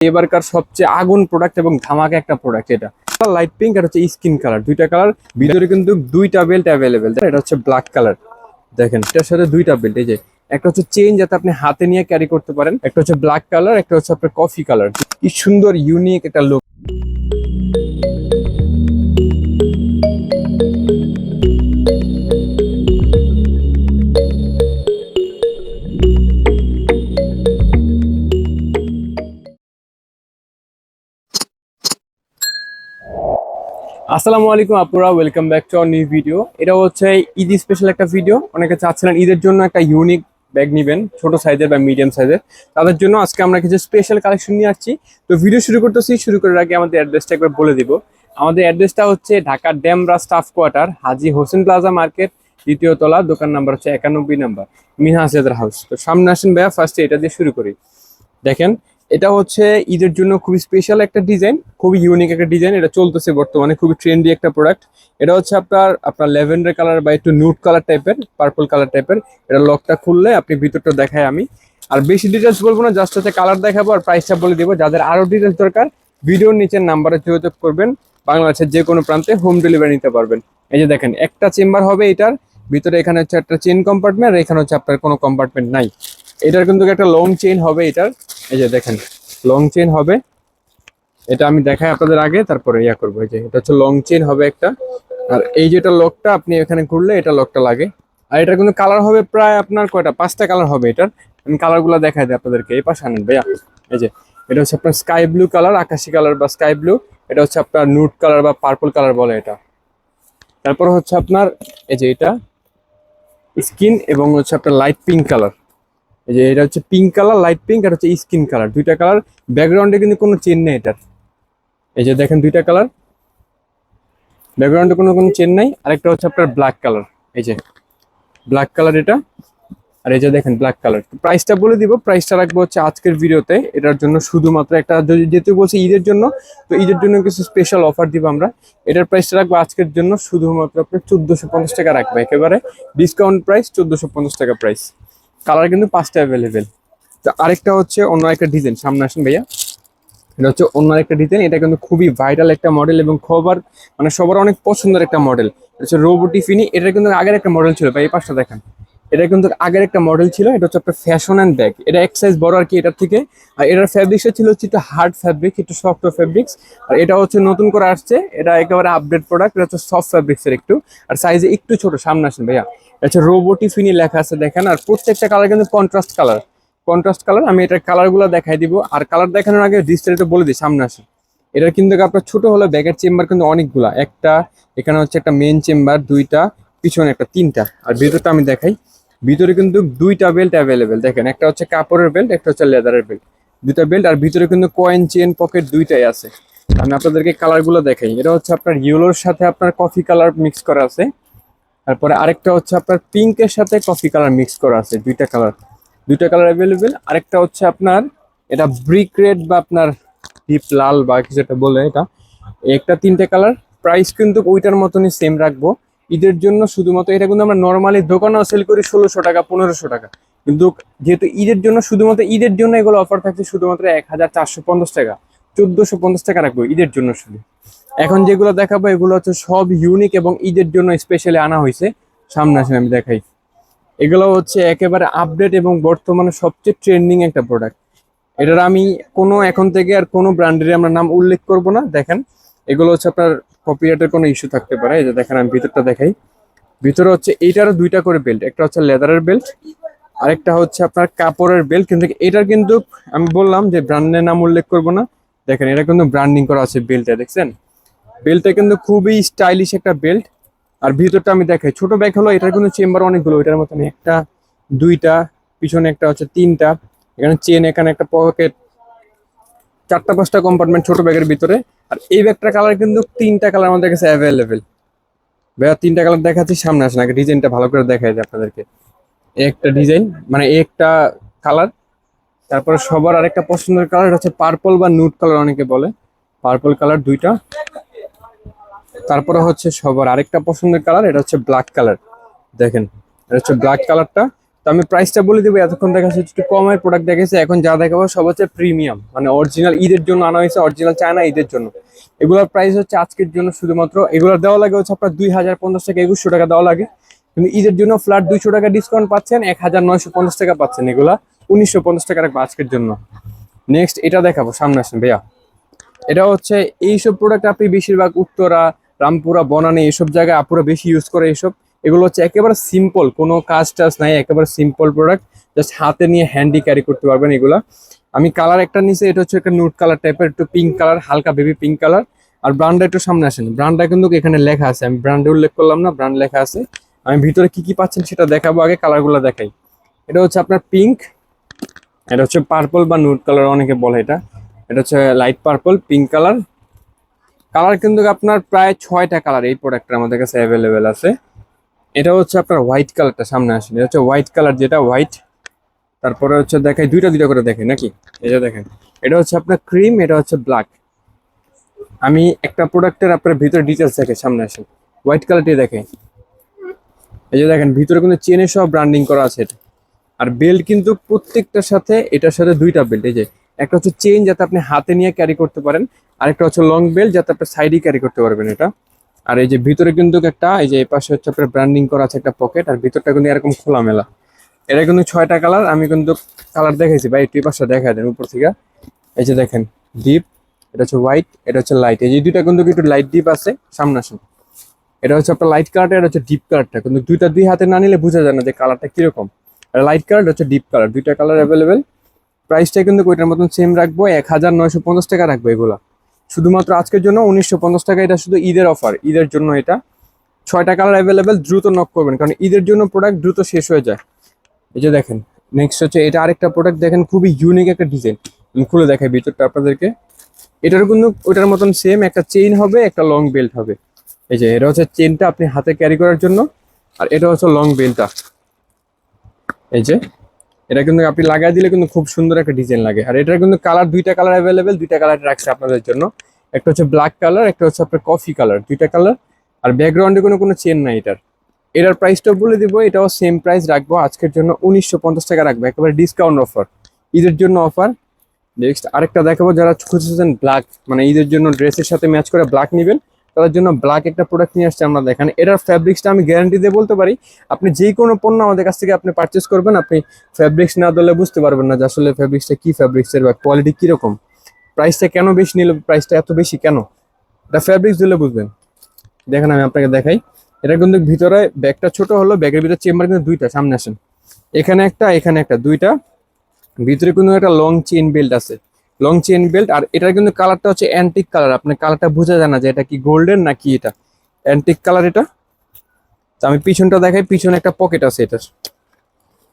এবারকার সবচেয়ে আগুন প্রোডাক্ট এবং ধামাকা একটা প্রোডাক্ট এটা। লাইট পিঙ্ক আর হচ্ছে স্কিন কালার দুইটা কালার ভিতরে কিন্তু দুইটা বেল্ট অ্যাভেলেবেল এটা হচ্ছে ব্ল্যাক কালার দেখেন, এটার সাথে দুইটা বেল্ট এই যে। একটা হচ্ছে চেইন যাতে আপনি হাতে নিয়ে ক্যারি করতে পারেন। একটা হচ্ছে ব্ল্যাক কালার একটা হচ্ছে আপনার কফি কালার কি সুন্দর ইউনিক একটা লুক আসসালামু আলাইকুম আপুরা welcome back to new video এটা হচ্ছে ঈদ স্পেশাল একটা ভিডিও অনেকে চাচ্ছিলেন ঈদের জন্য একটা ইউনিক ব্যাগ নেবেন, ছোট সাইজের বা মিডিয়াম সাইজের তাদের জন্য আজকে আমরা কিছু স্পেশাল কালেকশন নিয়ে আসছি। তো ভিডিও শুরু করতেছি, শুরু করার আগে আমাদের অ্যাড্রেসটা একবার বলে দিব। আমাদের অ্যাড্রেসটা হচ্ছে ঢাকার Demra staff quarter Haji Hossain plaza market দ্বিতীয় তলা, দোকান নাম্বার হচ্ছে একানব্বই নাম্বার লেদার হাউস তো সামনে আসেন ভাইয়া ফার্স্টে এটা দিয়ে শুরু করি। দেখেন এটা হচ্ছে ঈদের জন্য খুবই স্পেশাল একটা ডিজাইন খুবই ইউনিক একটা ডিজাইন এটা চলতেছে বর্তমানে, খুবই ট্রেন্ডি একটা প্রোডাক্ট এটা হচ্ছে আপনার আপনার ল্যাভেন্ডার কালার বা একটু নুট কালার টাইপের পার্পল কালার টাইপের এটা লকটা খুললে আপনি ভিতরটা দেখায় আমি। আর বেশি ডিটেলস বলব না জাস্ট হচ্ছে কালার দেখাবো আর প্রাইসটা বলে দিব। যাদের আরও ডিটেলস দরকার, ভিডিওর নিচের নাম্বারে যোগাযোগ করবেন। বাংলাদেশের যে কোনো প্রান্তে হোম ডেলিভারি নিতে পারবেন। এই যে দেখেন, একটা চেম্বার হবে এটার, ভিতরে এখানে হচ্ছে একটা চেন কম্পার্টমেন্ট আর এখানে হচ্ছে আপনার কোনো কম্পার্টমেন্ট নাই। এটার কিন্তু একটা লং চেইন হবে এটার। এই যে দেখেন লং চেইন হবে। এটা আমি দেখাই আপনাদের আগে, তারপরে ইয়া করব। এই যে, এটা হচ্ছে লং চেইন হবে একটা। আর এই যেটা লকটা আপনি এখানে ঘুরলে এটা লকটা লাগে। আর এটা কিন্তু কালার হবে প্রায় আপনার কয়টা? পাঁচটা কালার হবে এটার। আমি কালারগুলো দেখাই দিই আপনাদেরকে। এই পাশে আনেন ভাইয়া। এই যে, এটা হচ্ছে আপনার স্কাই ব্লু কালার আকাশি কালার বা স্কাই ব্লু এটা হচ্ছে আপনার নুট কালার বা পার্পল কালার বলে এটা। তারপর হচ্ছে আপনার, এই যে এটা স্কিন এবং হচ্ছে আপনার লাইট পিঙ্ক কালার এই যে এটা হচ্ছে পিঙ্ক কালার লাইট পিঙ্ক আর হচ্ছে স্কিন কালার দুইটা কালার ব্যাকগ্রাউন্ডে কিন্তু কোনো চেন নেই এটার। এই যে দেখেন দুইটা কালার ব্যাকগ্রাউন্ডে কোনো কোনো চেন নাই। আরেকটা হচ্ছে আপনার ব্ল্যাক কালার এই যে ব্ল্যাক কালার এটা। আর এই যে দেখেন ব্ল্যাক কালার প্রাইসটা বলে দিব প্রাইসটা রাখব হচ্ছে আজকের ভিডিওতে। এটার জন্য শুধুমাত্র একটা যেহেতু বলছি ঈদের জন্য, তো ঈদের জন্য কিছু স্পেশাল অফার দিব আমরা। এটার প্রাইসটা রাখব আজকের জন্য শুধুমাত্র আপনার চোদ্দোশো পঞ্চাশ টাকা রাখব। একেবারে ডিসকাউন্ট প্রাইস চোদ্দোশো পঞ্চাশ টাকা প্রাইস কালার কিন্তু পাঁচটা অ্যাভেলেবেল তো আরেকটা হচ্ছে অন্য একটা ডিজাইন সামনে আসেন ভাইয়া। এটা হচ্ছে অন্য একটা ডিজাইন এটা কিন্তু খুবই ভাইরাল একটা মডেল এবং খবর মানে সবার অনেক পছন্দের একটা মডেল হচ্ছে রোবটি ফিনি এটা কিন্তু আগের একটা মডেল ছিল ভাই, এই পাশটা দেখেন। এটা কিন্তু আগের একটা মডেল ছিল, এটা হচ্ছে একটা ফ্যাশন অ্যান্ড ব্যাগ এটা এক সাইজ বড় আর কি এটার থেকে। আর এটার ফ্যাব্রিক্সটা ছিল হচ্ছে একটু হার্ড ফ্যাব্রিক একটু সফট ফ্যাব্রিক্স আর এটা হচ্ছে নতুন করে আসছে, এটা একেবারে আপডেট প্রোডাক্ট এটা হচ্ছে সফট ফ্যাব্রিক্সের একটু। আর সাইজে একটু ছোট, সামনে আসেন ভাইয়া। হচ্ছে রোবোটি ফিনি লেখা আছে, দেখেন। আর প্রত্যেকটা কালার কিন্তু কন্ট্রাস্ট কালার কন্ট্রাস্ট কালার আমি এটার কালারগুলো দেখাই দিব। আর কালার দেখানোর আগে ডিসপ্লেটা বলে দিই, সামনে আসে এটার কিন্তু আপনার ছোট হলো ব্যাগের চেম্বার কিন্তু অনেকগুলা। একটা, এখানে হচ্ছে একটা মেন চেম্বার দুইটা, পিছনে একটা, তিনটা। আর ভিতরটা আমি দেখাই। ভিতরে কিন্তু দুইটা বেল্ট অ্যাভেলেবেল দেখেন, একটা হচ্ছে কাপড়ের বেল্ট একটা হচ্ছে লেদারের বেল্ট দুইটা বেল্ট আর ভিতরে কিন্তু কয়েন চেন পকেট দুইটাই আছে। আমি আপনাদেরকে কালারগুলো দেখাই। এটা হচ্ছে আপনার ইয়েলোর সাথে আপনার কফি কালার মিক্স করা আছে। তারপরে আরেকটা হচ্ছে আপনার পিঙ্কের সাথে কফি কালার মিক্স করা আছে, দুইটা কালার দুইটা কালার অ্যাভেলেবেল আরেকটা হচ্ছে আপনার, এটা ব্রিক রেড বা আপনার ডিপ লাল বা কিছু একটা বলে এটা। একটা তিনটে কালার প্রাইস কিন্তু ওইটার মতনই সেম রাখব। ঈদের জন্য শুধুমাত্র, এটা কিন্তু আমরা নর্মালি দোকানেও সেল করি ষোলোশো টাকা, পনেরোশো টাকা। কিন্তু যেহেতু ঈদের জন্য শুধুমাত্র ঈদের জন্য এগুলো অফার থাকছে শুধুমাত্র এক হাজার চারশো পঞ্চাশ টাকা, চোদ্দোশো পঞ্চাশ টাকা রাখব ঈদের জন্য শুধু। এখন যেগুলো দেখাবো, এগুলো হচ্ছে সব ইউনিক এবং ঈদের জন্য স্পেশালি আনা হয়েছে। সামনে আসেন, আমি দেখাই। এগুলো হচ্ছে একেবারে আপডেট এবং বর্তমানে সবচেয়ে ট্রেন্ডিং একটা প্রোডাক্ট এটার আমি কোনো, এখন থেকে আর কোনো ব্র্যান্ডের আমরা নাম উল্লেখ করব না, দেখেন। এগুলো হচ্ছে আপনার কপিরাইটের কোনো ইস্যু থাকতে পারে। এই যে দেখেন, আমি ভিতরটা দেখাই। ভিতরে হচ্ছে এইটারও দুইটা করে বেল্ট একটা হচ্ছে লেদারের বেল্ট আরেকটা হচ্ছে আপনার কাপড়ের বেল্ট কিন্তু এটার কিন্তু আমি বললাম যে ব্র্যান্ডের নাম উল্লেখ করব না। দেখেন, এটা কিন্তু ব্র্যান্ডিং করা আছে বেল্টে দেখছেন? বেল্টটা কিন্তু খুবই স্টাইলিশ একটা বেল্ট আর ভিতরটা আমি দেখাই। ছোট ব্যাগ হলো, এটার কিন্তু চেম্বার অনেকগুলো। এটার মতন একটা দুইটা, পিছনে একটা হচ্ছে তিনটা। এখানে চেন এখানে একটা পকেট চারটা, পাঁচটা কম্পার্টমেন্ট ছোট ব্যাগের ভিতরে। আর এই ব্যাগটার কালার কিন্তু তিনটা কালার আমাদের কাছে অ্যাভেলেবেল ভাইয়া, তিনটা কালার দেখাচ্ছি, সামনে আসেন, আগে ডিজাইনটা ভালো করে দেখাই যায় আপনাদেরকে। একটা ডিজাইন মানে একটা কালার তারপরে সবার আরেকটা পছন্দের কালার হচ্ছে পার্পল বা নুট কালার অনেকে বলে। পার্পল কালার দুইটা। তারপরে হচ্ছে সবার আরেকটা পছন্দের কালার এটা হচ্ছে ব্ল্যাক কালার দেখেন, এটা হচ্ছে ব্ল্যাক কালারটা তো আমি প্রাইসটা বলে দেবো, এতক্ষণ দেখা যাচ্ছে একটু কমের প্রোডাক্ট দেখেছে এখন যা দেখাবো সব হচ্ছে প্রিমিয়াম মানে অরিজিনাল ঈদের জন্য আনা হয়েছে অরিজিনাল চায়না ঈদের জন্য। এগুলোর প্রাইস হচ্ছে আজকের জন্য শুধুমাত্র, এগুলোর দেওয়া লাগে হচ্ছে আপনার দুই হাজার পঞ্চাশ টাকা একুশশো টাকা দেওয়া লাগে। কিন্তু ঈদের জন্য ফ্ল্যাট দুইশো টাকা ডিসকাউন্ট পাচ্ছেন, এক হাজার নয়শো পঞ্চাশ টাকা পাচ্ছেন এগুলা, উনিশশো পঞ্চাশ টাকা রাখব আজকের জন্য। নেক্সট এটা দেখাবো, সামনে আসেন ভাইয়া। এটা হচ্ছে এইসব প্রোডাক্ট আপনি বেশিরভাগ উত্তরা, রামপুরা, বনানি এইসব জায়গায় আপুরা বেশি ইউজ করে এইসব। এগুলো হচ্ছে একেবারে সিম্পল কোনো কাজ টাজ নাই, একেবারে সিম্পল প্রোডাক্ট জাস্ট হাতে নিয়ে হ্যান্ডি ক্যারি করতে পারবেন এগুলা। আমি কালার একটা নিচে এটা হচ্ছে একটা নুট কালার টাইপের একটু পিঙ্ক কালার হালকা বেবি পিঙ্ক কালার আর ব্র্যান্ডটা একটু সামনে আসেন ব্র্যান্ডটা কিন্তু এখানে লেখা আছে, আমি ব্র্যান্ডে উল্লেখ করলাম না ব্র্যান্ড লেখা আছে। আমি ভিতরে কি কি পাচ্ছেন সেটা দেখাবো আগে কালারগুলো দেখাই। এটা হচ্ছে আপনার পিঙ্ক এটা হচ্ছে পার্পল বা নুট কালার অনেকে বলে এটা। এটা হচ্ছে light purple pink colour colour কিন্তু আপনার প্রায় ছয়টা কালার এই প্রোডাক্টটা আমাদের কাছে অ্যাভেলেবেল আছে। এটা হচ্ছে আপনার হোয়াইট কালারটা সামনে আসেন। এটা হচ্ছে হোয়াইট কালার যেটা হোয়াইট তারপরে হচ্ছে দেখাই, দুইটা দুইটা করে দেখেন নাকি? এটা দেখেন, এটা হচ্ছে আপনার ক্রিম এটা হচ্ছে ব্ল্যাক আমি একটা প্রোডাক্টের আপনার ভিতরে ডিটেলস দেখে, সামনে আসেন। হোয়াইট কালারটি দেখেন। এই যে দেখেন, ভিতরে কিন্তু চেনে সব ব্র্যান্ডিং করা আছে এটা। আর বেল্ট কিন্তু প্রত্যেকটার সাথে, এটার সাথে দুইটা বেল্ট এই যে, একটা হচ্ছে চেন যাতে আপনি হাতে নিয়ে ক্যারি করতে পারেন, আরেকটা হচ্ছে লং বেল্ট যাতে আপনি সাইডে ক্যারি করতে পারবেন এটা। আর এই যে ভিতরে কিন্তু একটা, এই যে পাশে হচ্ছে আপনার ব্র্যান্ডিং করা আছে একটা পকেট আর ভিতরটা কিন্তু এরকম খোলামেলা। এটা কিন্তু ছয়টা কালার আমি কিন্তু কালার দেখাইছি। ভাই, একটু পাশটা দেখা দেন উপর থেকে। এই যে দেখেন ডিপ এটা হচ্ছে হোয়াইট এটা হচ্ছে লাইট এই যে দুইটা কিন্তু একটু লাইট ডিপ আছে, সামনে আসুন। এটা হচ্ছে আপনার লাইট কালারটা এটা হচ্ছে ডিপ কালারটা কিন্তু দুইটা দুই হাতে না নিলে বোঝা যায় না যে কালারটা কীরকম। আর লাইট কালার হচ্ছে ডিপ কালার দুইটা কালার অ্যাভেলেবেল প্রাইসটা কিন্তু ওইটার মতন সেম রাখব, এক হাজার নয়শো পঞ্চাশ টাকা রাখব এগুলা। শুধুমাত্র আজকের জন্য উনিশশো পঞ্চাশ টাকা, এটা শুধু ঈদের অফার ঈদের জন্য এটা। ছয়টা কালার অ্যাভেলেবেল দ্রুত নক করবেন, কারণ ঈদের জন্য প্রোডাক্ট দ্রুত শেষ হয়ে যায়। এই যে দেখেন নেক্সট হচ্ছে এটা আরেকটা প্রোডাক্ট দেখেন খুবই ইউনিক একটা ডিজাইন আমি খুলে দেখাই ভিতরটা আপনাদেরকে। এটার কিন্তু ওইটার মতন সেম একটা চেইন হবে, একটা লং বেল্ট হবে। এই যে, এটা হচ্ছে চেনটা আপনি হাতে ক্যারি করার জন্য, আর এটা হচ্ছে লং বেল্টটা এই যে এটা কিন্তু আপনি লাগাই দিলে কিন্তু খুব সুন্দর একটা ডিজাইন লাগে। আর এটার কিন্তু কালার দুইটা কালার অ্যাভেলেবেল দুইটা কালার রাখছে আপনাদের জন্য। একটা হচ্ছে ব্ল্যাক কালার একটা হচ্ছে আপনার কফি কালার দুইটা কালার আর ব্যাকগ্রাউন্ডে কোনো কোনো চেন নাই এটার। এটার প্রাইসটাও বলে দিব, এটাও সেম প্রাইস রাখব। আজকের জন্য উনিশশো পঞ্চাশ টাকা রাখব, একেবারে ডিসকাউন্ট অফার ঈদের জন্য অফার নেক্সট আরেকটা দেখাবো, যারা খুঁজেছেন ব্ল্যাক মানে ঈদের জন্য ড্রেসের সাথে ম্যাচ করে ব্ল্যাক নেবেন। তাদের জন্য ব্ল্যাক একটা প্রোডাক্ট নিয়ে আসছে আমরা দেখেন। এটার ফ্যাব্রিক্সটা আমি গ্যারান্টি দিয়ে বলতে পারি, আপনি যে কোনো পণ্য আমাদের কাছ থেকে আপনি পারচেস করবেন, আপনি ফ্যাব্রিক্স না দিলে বুঝতে পারবেন না যে আসলে ফ্যাব্রিক্সটা কী ফ্যাব্রিক্সের বা কোয়ালিটি কীরকম প্রাইসটা কেন বেশি নিল প্রাইসটা এত বেশি কেন? এটা ফ্যাব্রিক্স দিলে বুঝবেন। দেখেন আমি আপনাকে দেখাই। এটা কিন্তু ভিতরে ব্যাগটা ছোট হলো, ব্যাগের ভিতরে চেম্বার কিন্তু দুইটা, সামনে আসেন। এখানে একটা এখানে একটা, দুইটা। ভিতরে কিন্তু একটা লং চেন বেল্ট আছে। লং চেন বেল্ট আর এটার কিন্তু কালারটা হচ্ছে অ্যান্টিক কালার আপনার কালারটা বোঝা যায় না যে এটা কি গোল্ডেন নাকি এটা। অ্যান্টিক কালার এটা। তো আমি পিছনটা দেখাই, পিছনে একটা পকেট আছে এটার।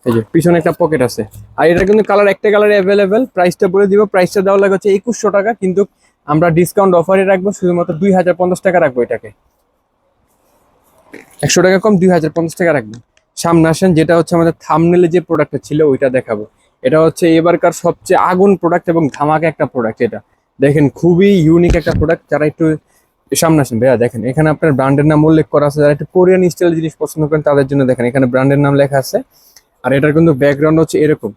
এই যে, পিছনে একটা পকেট আছে। আর এটা কিন্তু কালার একটা কালার অ্যাভেলেবেল প্রাইসটা বলে দিব প্রাইসটা দেওয়া লাগে হচ্ছে একুশশো টাকা, কিন্তু আমরা ডিসকাউন্ট অফারে রাখব, শুধুমাত্র দুই হাজার পঞ্চাশ টাকা রাখব এটাকে। একশো টাকা কম, দুই হাজার পঞ্চাশ টাকা রাখব। সামনে আসেন, যেটা হচ্ছে আমাদের থামনেলে যে প্রোডাক্টটা ছিল, ওইটা দেখাবো। এটা হচ্ছে এবারকার সবচেয়ে আগুন প্রোডাক্ট এবং ধামাকা একটা প্রোডাক্ট এটা। দেখেন খুবই ইউনিক একটা প্রোডাক্ট যারা একটু সামনে আসেন, ভাইয়া দেখেন, এখানে আপনার ব্র্যান্ডের নাম উল্লেখ করা আছে, যারা একটু কোরিয়ান স্টাইল জিনিস পছন্দ করেন, তাদের জন্য দেখেন, এখানে ব্র্যান্ডের নাম লেখা আছে। আর এটার কিন্তু ব্যাকগ্রাউন্ড হচ্ছে এরকম।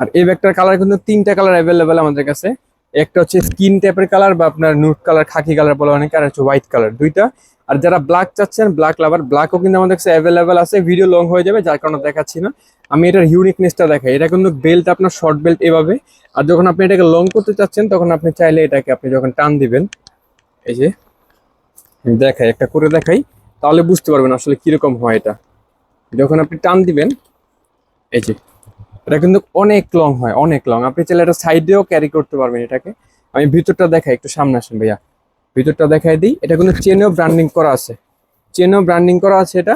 আর এই ব্যাগটার কালার কিন্তু তিনটা কালার অ্যাভেলেবেল আমাদের কাছে। একটা হচ্ছে স্কিন টাইপের কালার বা আপনার নুট কালার খাকি কালার বলে অনেকে, আর হচ্ছে হোয়াইট কালার দুইটা আর যারা ব্ল্যাক চাচ্ছেন ব্ল্যাক লাভার ব্ল্যাকও কিন্তু আমাদের কাছে অ্যাভেলেবেল আছে ভিডিও লং হয়ে যাবে, যার কারণে দেখাচ্ছি না। আমি এটার ইউনিকনেসটা দেখাই। এটা কিন্তু বেল্ট আপনার শর্ট বেল্ট এভাবে। আর যখন আপনি এটাকে লং করতে চাচ্ছেন, তখন আপনি চাইলে এটাকে আপনি যখন টান দিবেন, এই যে দেখাই, একটা করে দেখাই, তাহলে বুঝতে পারবেন আসলে কীরকম হয় এটা। যখন আপনি টান দিবেন, এই যে, এটা কিন্তু অনেক লং হয়, অনেক লং আপনি চাইলে এটা সাইডেও ক্যারি করতে পারবেন এটাকে। আমি ভিতরটা দেখাই, একটু সামনে আসেন ভাইয়া। ভিতরটা দেখাই দিই। এটা কিন্তু চেনেও ব্র্যান্ডিং করা আছে। চেনেও ব্র্যান্ডিং করা আছে এটা।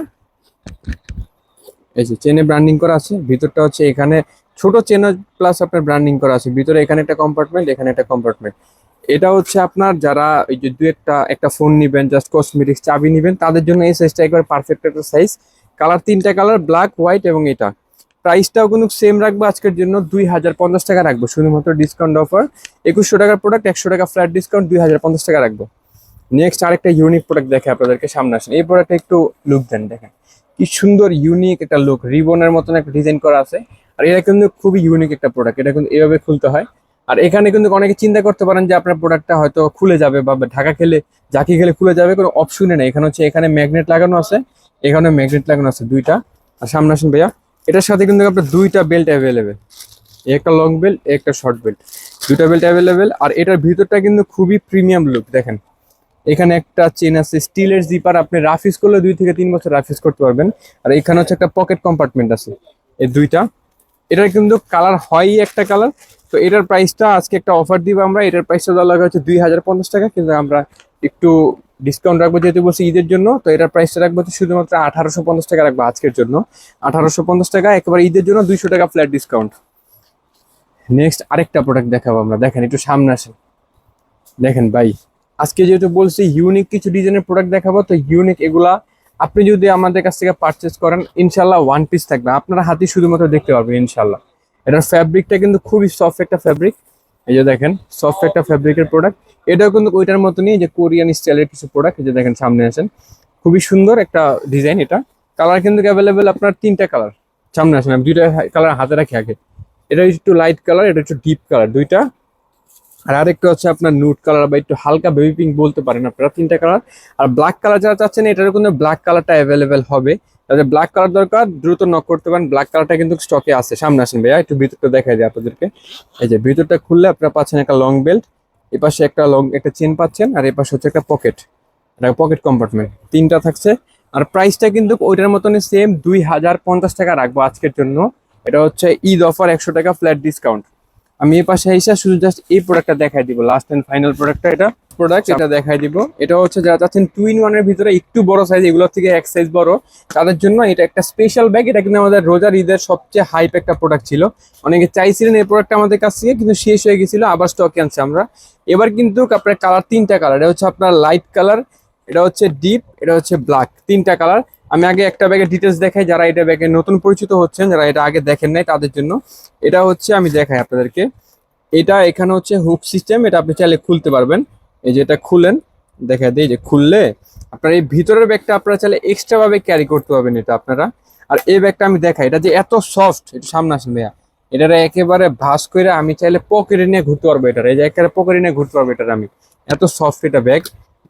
এই যে চেনে ব্র্যান্ডিং করা আছে। ভিতরটা হচ্ছে এখানে ছোট চেনও প্লাস আপনার ব্র্যান্ডিং করা আছে। ভিতরে এখানে একটা কম্পার্টমেন্ট এখানে একটা কম্পার্টমেন্ট এটা হচ্ছে আপনার যারা এই যে দু একটা একটা ফোন নেবেন জাস্ট কসমেটিক্স চাবি নেবেন, তাদের জন্য এই সাইজটা একবার পারফেক্ট একটা সাইজ কালার তিনটা কালার ব্ল্যাক হোয়াইট এবং এটা। প্রাইসটাও কিন্তু সেম রাখব, আজকের জন্য দুই হাজার পঞ্চাশ টাকা রাখব। শুধুমাত্র ডিসকাউন্ট অফার একুশশো টাকার প্রোডাক্ট একশো টাকা ফ্ল্যাট ডিসকাউন্ট দুই হাজার পঞ্চাশ টাকা রাখব। নেক্সট আরেকটা ইউনিক প্রোডাক্ট দেখে আপনাদেরকে সামনে আসেন। এই প্রোডাক্টটা একটু লুক দেন, দেখেন। কি সুন্দর ইউনিক একটা লুক রিবনের মতন একটা ডিজাইন করা আছে। আর এটা কিন্তু খুবই ইউনিক একটা প্রোডাক্ট এটা কিন্তু এভাবে খুলতে হয়। আর এখানে কিন্তু অনেকে চিন্তা করতে পারেন যে আপনার প্রোডাক্টটা হয়তো খুলে যাবে বা ঢাকা খেলে জাকি খেলে খুলে যাবে, কোনো অপশনে নেই। এখানে হচ্ছে এখানে ম্যাগনেট লাগানো আছে এখানে ম্যাগনেট লাগানো আছে দুইটা। আর সামনে আসুন ভাইয়া। এটার সাথে কিন্তু আপনার দুইটা বেল্ট অ্যাভেলেবেল একটা লং বেল্ট একটা শর্ট বেল্ট দুইটা বেল্ট অ্যাভেলেবেল আর এটার ভিতরটা কিন্তু খুবই প্রিমিয়াম লুক দেখেন। এখানে একটা চেন আছে স্টিলের জিপার আপনি রাফ ইউজ করলে দুই থেকে তিন বছর রাফ ইউজ করতে পারবেন। আর এখানে হচ্ছে একটা পকেট কম্পার্টমেন্ট আছে, এই দুইটা। এটার কিন্তু কালার হয়ই একটা কালার তো এটার প্রাইসটা আজকে একটা অফার দিব আমরা, এটার প্রাইসটা দেওয়া লাগা হচ্ছে দুই হাজার পঞ্চাশ টাকা, কিন্তু আমরা একটু ডিসকাউন্ট রাখব যেহেতু বলছি ঈদের জন্য, তো এটার প্রাইসটা রাখব শুধুমাত্র আঠারোশো পঞ্চাশ টাকা রাখব আজকের জন্য। আঠারোশো পঞ্চাশ টাকা, একেবারে ঈদের জন্য দুইশো টাকা ফ্ল্যাট ডিসকাউন্ট নেক্সট আরেকটা প্রোডাক্ট দেখাবো আমরা। দেখেন, একটু সামনে আসেন। দেখেন ভাই, আজকে যেহেতু বলছি ইউনিক কিছু ডিজাইনের প্রোডাক্ট দেখাবো, তো ইউনিক এগুলা আপনি যদি আমাদের কাছ থেকে পারচেস করেন ইনশাল্লাহ ওয়ান পিস থাকবে। আপনারা হাতে শুধুমাত্র দেখতে পারবেন ইনশাল্লাহ এটার ফ্যাব্রিকটা কিন্তু খুবই সফট একটা ফ্যাব্রিক এই যে দেখেন সফট একটা ফেব্রিকের প্রোডাক্ট এটাও কিন্তু ওইটার মতনই যে কোরিয়ান স্টাইলের কিছু প্রোডাক্ট এই যে দেখেন সামনে আছেন খুবই সুন্দর একটা ডিজাইন এটা। কালার কিন্তু অ্যাভেলেবেল আপনার তিনটা কালার সামনে আসেন, আমি দুইটা কালার হাতে রাখি আগে। এটা একটু লাইট কালার এটা একটু ডিপ কালার দুইটা আর আরেকটা হচ্ছে আপনার নুট কালার বা একটু হালকা বেবি পিঙ্ক বলতে পারেন আপনারা, তিনটা কালার আর ব্ল্যাক কালার যারা চাচ্ছেন এটার কিন্তু ব্ল্যাক কালারটা অ্যাভেলেবেল হবে। তাদের ব্ল্যাক কালার দরকার, দ্রুত নক করতে পারেন। ব্ল্যাক কালারটা কিন্তু স্টকে আছে। সামনে আসেন ভাইয়া, একটু ভিতরটা দেখাই দিই আপনাদেরকে। এই যে ভিতরটা খুললে আপনারা পাচ্ছেন একটা লং বেল্ট এপাশে একটা লং একটা চেন পাচ্ছেন, আর এপাশে হচ্ছে একটা পকেট এটা পকেট কম্পার্টমেন্ট তিনটা থাকছে। আর প্রাইসটা কিন্তু ওইটার মতনই সেম দুই হাজার পঞ্চাশ টাকা রাখব আজকের জন্য। এটা হচ্ছে ঈদ অফার একশো টাকা ফ্ল্যাট ডিসকাউন্ট আমি এই পাশে এসে শুধু জাস্ট এই প্রোডাক্টটা দেখাই দিব লাস্ট এন্ড ফাইনাল প্রোডাক্টটা এটা প্রোডাক্ট এটা দেখাই দিব। এটা হচ্ছে যারা চাচ্ছেন টু ইন ওয়ানের ভিতরে একটু বড় সাইজ এগুলোর থেকে এক সাইজ বড়, তাদের জন্য এটা একটা স্পেশাল ব্যাগ এটা কিন্তু আমাদের রোজার ঈদের সবচেয়ে হাইপ একটা প্রোডাক্ট ছিল। অনেকে চাইছিলেন এই প্রোডাক্টটা আমাদের কাছ থেকে, কিন্তু শেষ হয়ে গেছিল, আবার স্টকে আনছি আমরা। এবার কিন্তু আপনার কালার তিনটা কালার এটা হচ্ছে আপনার লাইট কালার এটা হচ্ছে ডিপ এটা হচ্ছে ব্ল্যাক তিনটা কালার আমি আগে একটা ব্যাগের ডিটেলস দেখাই, যারা এটা ব্যাগে নতুন পরিচিত হচ্ছেন, যারা এটা আগে দেখেন নাই তাদের জন্য। এটা হচ্ছে, আমি দেখাই আপনাদেরকে। এটা এখানে হচ্ছে হুক সিস্টেম এটা আপনি চাইলে খুলতে পারবেন। এই যে এটা খুলেন, দেখা দিই যে খুললে আপনার এই ভিতরের ব্যাগটা আপনারা চাইলে এক্সট্রা ভাবে ক্যারি করতে পারবেন এটা আপনারা। আর এই ব্যাগটা আমি দেখাই, এটা যে এত সফট একটু সামনে আসেন ভাইয়া। এটার একেবারে ভাস করে আমি চাইলে পকেটে নিয়ে ঘুরতে পারব এটার। এই যে একেবারে পকেটে নিয়ে ঘুরতে পারব এটার আমি। এত সফট এটা ব্যাগ।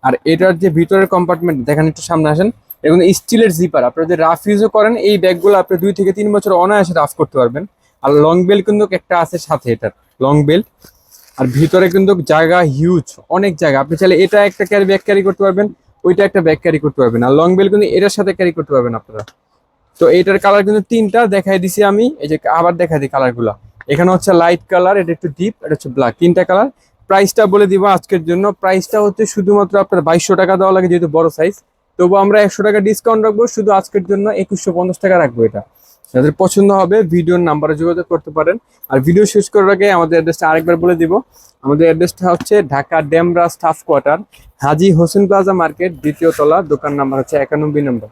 আর এটার যে ভিতরের কম্পার্টমেন্ট দেখেন একটু সামনে আসেন। এবং স্টিলের জিপার আপনারা যদি রাফ ইউজও করেন, এই ব্যাগগুলো আপনি দুই থেকে তিন বছর অনায়াসে রাফ করতে পারবেন। আর লং বেল্ট কিন্তু একটা আছে সাথে এটার লং বেল্ট আর ভিতরে কিন্তু জায়গা হিউজ অনেক জায়গা। আপনি চাইলে এটা একটা ক্যারি ব্যাগ ক্যারি করতে পারবেন, ওইটা একটা ব্যাগ ক্যারি করতে পারবেন। আর লং বেল্ট কিন্তু এটার সাথে ক্যারি করতে পারবেন আপনারা। তো এটার কালার কিন্তু তিনটা দেখাই দিছি আমি, এই যে আবার দেখাই দিই কালারগুলো এখানে হচ্ছে লাইট কালার এটা একটু ডিপ এটা হচ্ছে ব্ল্যাক তিনটা কালার প্রাইসটা বলে দিব আজকের জন্য। প্রাইসটা হচ্ছে শুধুমাত্র আপনার বাইশশো টাকা দেওয়া লাগে, যেহেতু বড় সাইজ তবু আমরা একশো টাকা ডিসকাউন্ট রাখব, শুধু আজকের জন্য একুশশো পঞ্চাশ টাকা রাখব এটা। যাদের পছন্দ হবে, ভিডিওর নাম্বারে যোগাযোগ করতে পারেন। আর ভিডিও শেষ করার আগে আমাদের অ্যাড্রেসটা আরেকবার বলে দিব। আমাদের অ্যাড্রেসটা হচ্ছে Dhaka Demra staff quarter Haji Hossain plaza market, দ্বিতীয় তলা, দোকান নাম্বার হচ্ছে একানব্বই নম্বর।